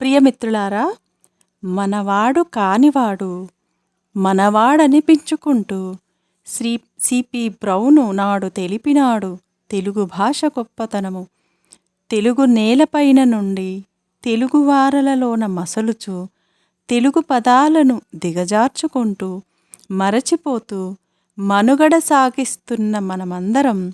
ప్రియమిత్రులారా మనవాడు కానివాడు మనవాడనిపించుకుంటూ Shri CP brown నాడు తెలిపినాడు తెలుగు భాష గొప్పతనము. తెలుగు నేలపైన నుండి తెలుగువారలలోన మసలుచు తెలుగు పదాలను దిగజార్చుకుంటూ మరచిపోతూ మనుగడ సాగిస్తున్న మనమందరం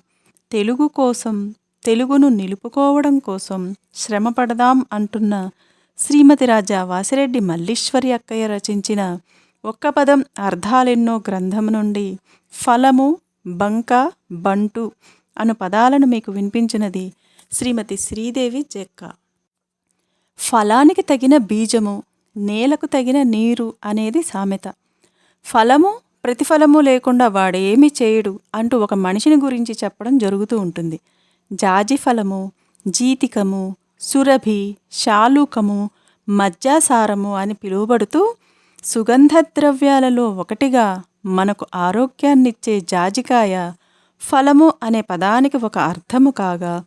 తెలుగు కోసం తెలుగును నిలుపుకోవడం కోసం శ్రమపడదాం అంటున్న శ్రీమతి రాజా వాసిరెడ్డి మల్లీశ్వరి అక్కయ్య రచించిన ఒక్క పదం అర్థాలెన్నో గ్రంథం నుండి ఫలము బంక బంటు అను పదాలను మీకు వినిపించినది శ్రీమతి శ్రీదేవి జెక్క. ఫలానికి తగిన బీజము నేలకు తగిన నీరు అనేది సామెత. ఫలము ప్రతిఫలము లేకుండా వాడేమి చేయడు అంటూ ఒక మనిషిని గురించి చెప్పడం జరుగుతూ ఉంటుంది. జాజి ఫలము జీతికము సురభి శాలూకము మజ్జాసారము అని పిలువబడుతూ సుగంధ ద్రవ్యాలలో ఒకటిగా మనకు ఆరోగ్యాన్నిచ్చే జాజికాయ ఫలము అనే పదానికి ఒక అర్థము కాగా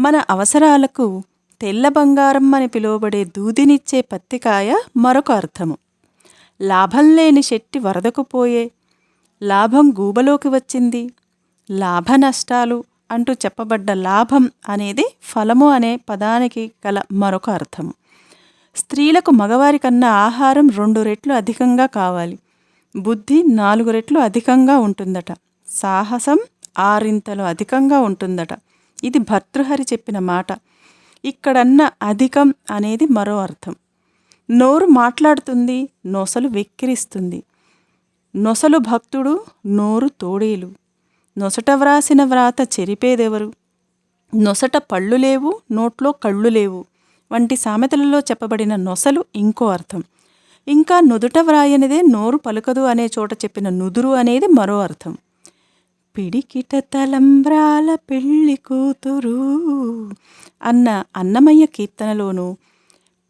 మన అవసరాలకు తెల్ల బంగారం అని పిలువబడే దూదినిచ్చే పత్తికాయ మరొక అర్థము. లాభం లేని శెట్టి వరదకు పోయే లాభం గూబలోకి వచ్చింది లాభ నష్టాలు అంటూ చెప్పబడ్డ లాభం అనేది ఫలము అనే పదానికి గల మరొక అర్థం స్త్రీలకు మగవారి కన్నా ఆహారం రెండు రెట్లు అధికంగా కావాలి. బుద్ధి నాలుగు రెట్లు అధికంగా ఉంటుందట. సాహసం ఆరింతలు అధికంగా ఉంటుందట. ఇది భర్తృహరి చెప్పిన మాట. ఇక్కడన్న అధికం అనేది మరో అర్థం. నోరు మాట్లాడుతుంది నొసలు వెక్కిరిస్తుంది. నొసలు భక్తుడు నోరు తోడేలు. నొసట వ్రాసిన వ్రాత చెరిపేదెవరు? నొసట పళ్ళు లేవు నోట్లో కళ్ళు లేవు. వంటి సామెతలలో చెప్పబడిన నొసలు ఇంకో అర్థం. ఇంకా నుదుట వ్రాయనిదే నోరు పలుకదు అనే చోట చెప్పిన నుదురు అనేది మరో అర్థం. పిడికిట తలంబ్రాల పెళ్ళి కూతురు అన్న అన్నమయ్య కీర్తనలోనూ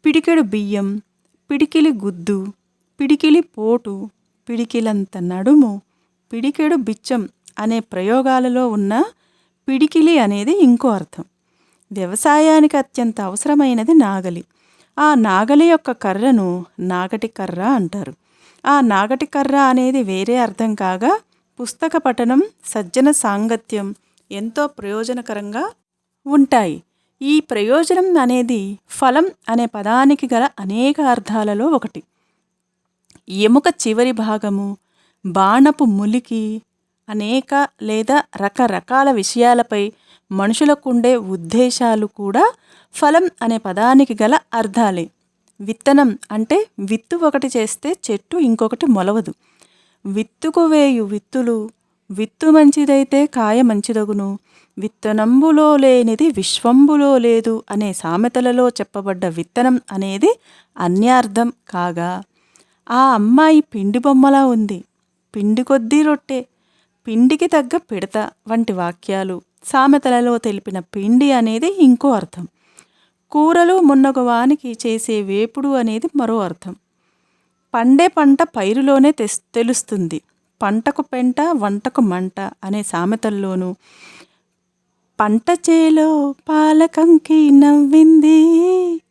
పిడికెడు బియ్యం పిడికిలి గుద్దు పిడికిలి పోటు పిడికిలంత నడుము పిడికెడు బిచ్చం అనే ప్రయోగాలలో ఉన్న పిడికిలి అనేది ఇంకో అర్థం. వ్యవసాయానికి అత్యంత అవసరమైనది నాగలి. ఆ నాగలి యొక్క కర్రను నాగటి కర్ర అంటారు. ఆ నాగటి కర్ర అనేది వేరే అర్థం కాగా పుస్తక పఠనం సజ్జన సాంగత్యం ఎంతో ప్రయోజనకరంగా ఉంటాయి. ఈ ప్రయోజనం అనేది ఫలం అనే పదానికి గల అనేక అర్థాలలో ఒకటి. ఎముక చివరి భాగము బాణపు ములికి అనేక లేదా రకరకాల విషయాలపై మనుషులకుండే ఉద్దేశాలు కూడా ఫలం అనే పదానికి గల అర్థాలే. విత్తనం అంటే విత్తు ఒకటి చేస్తే చెట్టు ఇంకొకటి మొలవదు. విత్తుకు వేయు విత్తులు విత్తు మంచిదైతే కాయ మంచిదగును విత్తనంబులో లేనిది విశ్వంబులో లేదు అనే సామెతలలో చెప్పబడ్డ విత్తనం అనేది అన్యార్థం కాగా ఆ అమ్మాయి పిండి బొమ్మలా ఉంది. పిండి కొద్దీ రొట్టె పిండికి తగ్గ పిడత వంటి వాక్యాలు సామెతలలో తెలిపిన పిండి అనేది ఇంకో అర్థం. కూరలు మున్నగవానికి చేసే వేపుడు అనేది మరో అర్థం. పండే పంట పైరులోనే తెస్ తెలుస్తుంది. పంటకు పెంట వంటకు మంట అనే సామెతల్లోనూ పంట చేలో పాలకంకి నవ్వింది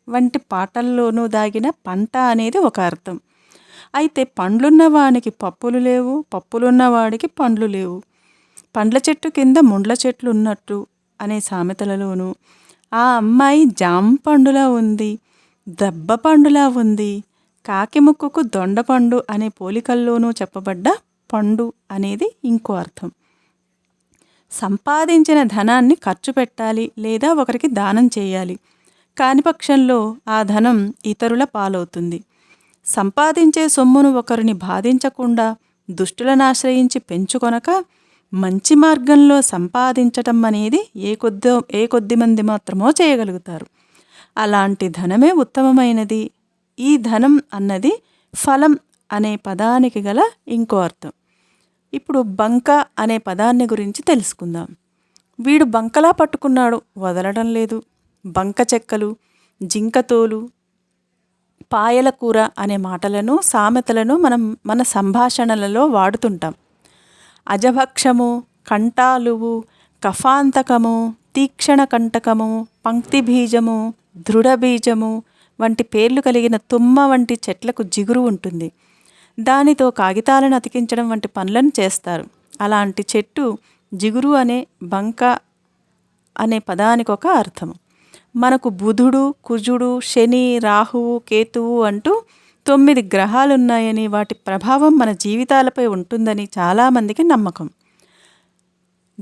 వంటి పాటల్లోనూ దాగిన పంట అనేది ఒక అర్థం. అయితే పండ్లున్నవానికి పప్పులు లేవు పప్పులున్నవాడికి పండ్లు లేవు. పండ్ల చెట్టు కింద ముండ్ల చెట్లు ఉన్నట్టు అనే సామెతలలోనూ ఆ అమ్మాయి జామ పండులా ఉంది దెబ్బ పండులా ఉంది కాకి ముక్కుకు దొండపండు అనే పోలికల్లోనూ చెప్పబడ్డ పండు అనేది ఇంకో అర్థం. సంపాదించిన ధనాన్ని ఖర్చు పెట్టాలి లేదా ఒకరికి దానం చేయాలి. కాని పక్షంలో ఆ ధనం ఇతరుల పాలవుతుంది. సంపాదించే సొమ్మును ఒకరిని బాధించకుండా దుష్టులను ఆశ్రయించి పెంచుకొనక మంచి మార్గంలో సంపాదించటం అనేది ఏ కొద్ది ఏ కొద్ది మంది మాత్రమో చేయగలుగుతారు. అలాంటి ధనమే ఉత్తమమైనది. ఈ ధనం అన్నది ఫలం అనే పదానికి గల ఇంకో అర్థం. ఇప్పుడు బంక అనే పదాన్ని గురించి తెలుసుకుందాం. వీడు బంకలా పట్టుకున్నాడు వదలడం లేదు. బంక చెక్కలు జింకతోలు పాయల కూర అనే మాటలను సామెతలను మనం మన సంభాషణలలో వాడుతుంటాం. అజభక్షము కంటాలువు కఫాంతకము తీక్షణ కంటకము పంక్తి బీజము దృఢబీజము వంటి పేర్లు కలిగిన తుమ్మ వంటి చెట్లకు జిగురు ఉంటుంది. దానితో కాగితాలను అతికించడం వంటి పనులను చేస్తారు. అలాంటి చెట్టు జిగురు అనే బంక అనే పదానికి ఒక అర్థం మనకు బుధుడు కుజుడు శని రాహువు కేతువు అంటూ తొమ్మిది గ్రహాలు ఉన్నాయని వాటి ప్రభావం మన జీవితాలపై ఉంటుందని చాలామందికి నమ్మకం.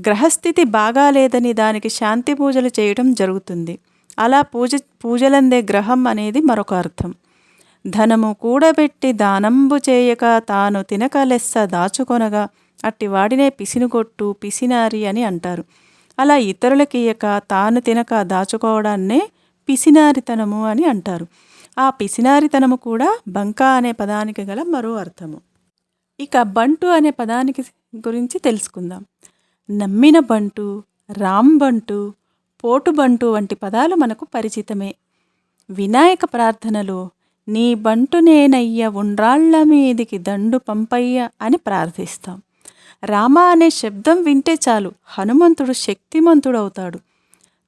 గ్రహస్థితి బాగాలేదని దానికి శాంతి పూజలు చేయడం జరుగుతుంది. అలా పూజ పూజలందే గ్రహం అనేది మరొక అర్థం. ధనము కూడబెట్టి దానంబు చేయక తాను తినక లెస్స దాచుకొనగా అట్టి వాడినే పిసినుగొట్టు పిసినారి అని అంటారు. అలా ఇతరులకి ఇయ్యక తాను తినక దాచుకోవడాన్నే పిసినారితనము అని అంటారు. ఆ పిసినారితనము కూడా బంకా అనే పదానికి గల మరో అర్థము. ఇక బంటు అనే పదానికి గురించి తెలుసుకుందాం. నమ్మిన బంటు రామ్ బంటు పోటు బంటు వంటి పదాలు మనకు పరిచితమే. వినాయక ప్రార్థనలో నీ బంటు నేనయ్య ఉండ్రాళ్ళ మీదికి దండు పంపయ్య అని ప్రార్థిస్తాం. రామ అనే శబ్దం వింటే చాలు. హనుమంతుడు శక్తిమంతుడవుతాడు.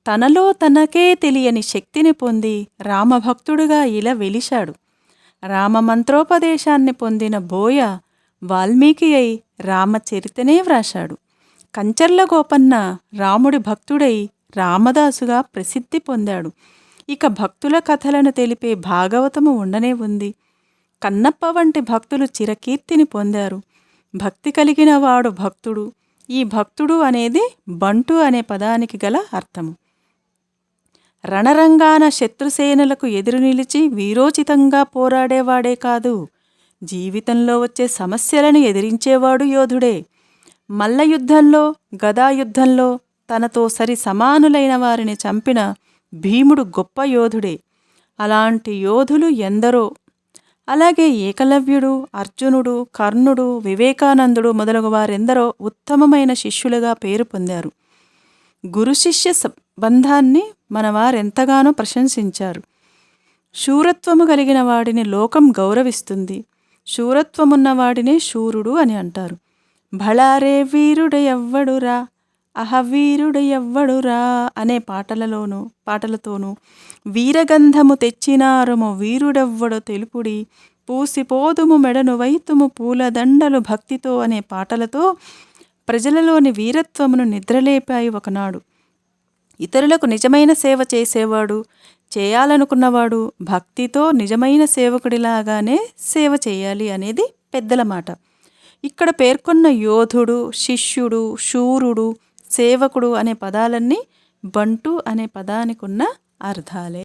తనలో తనకే తెలియని శక్తిని పొంది రామభక్తుడుగా ఇలా వెలిశాడు. రామ మంత్రోపదేశాన్ని పొందిన బోయ వాల్మీకి అయి రామచరితనే వ్రాశాడు. కంచర్ల గోపన్న రాముడి భక్తుడై రామదాసుగా ప్రసిద్ధి పొందాడు. ఇక భక్తుల కథలను తెలిపే భాగవతము ఉండనే ఉంది. కన్నప్ప వంటి భక్తులు చిరకీర్తిని పొందారు. భక్తి కలిగిన వాడు భక్తుడు. ఈ భక్తుడు అనేది బంటు అనే పదానికి గల అర్థము. రణరంగాన శత్రుసేనలకు ఎదురు నిలిచి వీరోచితంగా పోరాడేవాడే కాదు. జీవితంలో వచ్చే సమస్యలను ఎదిరించేవాడు యోధుడే. మల్ల యుద్ధంలో గదాయుద్ధంలో తనతో సరి సమానులైన వారిని చంపిన భీముడు గొప్ప యోధుడే. అలాంటి యోధులు ఎందరో. అలాగే ఏకలవ్యుడు అర్జునుడు కర్ణుడు వివేకానందుడు మొదలగు వారెందరో ఉత్తమమైన శిష్యులుగా పేరు పొందారు. గురు శిష్య బంధాన్ని మన వారెంతగానో ప్రశంసించారు. శూరత్వము కలిగిన వాడిని లోకం గౌరవిస్తుంది. శూరత్వమున్న వాడినే శూరుడు అని అంటారు. భళారే వీరుడు ఎవ్వడురా అహవీరుడు ఎవ్వడురా అనే పాటలలోనూ పాటలతోనూ వీరగంధము తెచ్చినారము వీరుడెవ్వడో తెలుపుడి. పూసిపోదుము మెడను వైతుము పూలదండలు భక్తితో అనే పాటలతో ప్రజలలోని వీరత్వమును నిద్రలేపాయి ఒకనాడు. ఇతరులకు నిజమైన సేవ చేసేవాడు చేయాలనుకున్నవాడు భక్తితో నిజమైన సేవకుడిలాగానే సేవ చేయాలి అనేది పెద్దల మాట. ఇక్కడ పేర్కొన్న యోధుడు శిష్యుడు శూరుడు సేవకుడు అనే పదాలన్నీ బంటు అనే పదానికి ఉన్న అర్థాలే